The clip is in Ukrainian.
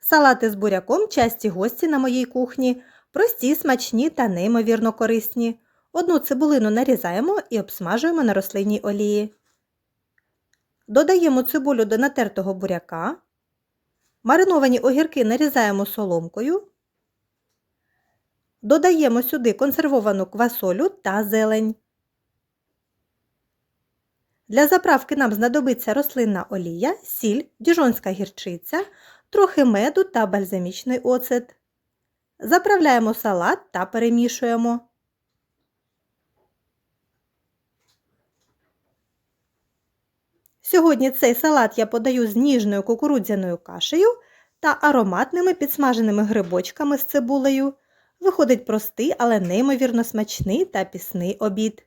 Салати з буряком часті гості на моїй кухні, прості, смачні та неймовірно корисні. Одну цибулину нарізаємо і обсмажуємо на рослинній олії. Додаємо цибулю до натертого буряка. Мариновані огірки нарізаємо соломкою. Додаємо сюди консервовану квасолю та зелень. Для заправки нам знадобиться рослинна олія, сіль, діжонська гірчиця, трохи меду та бальзамічний оцет. Заправляємо салат та перемішуємо. Сьогодні цей салат я подаю з ніжною кукурудзяною кашею та ароматними підсмаженими грибочками з цибулею. Виходить простий, але неймовірно смачний та пісний обід.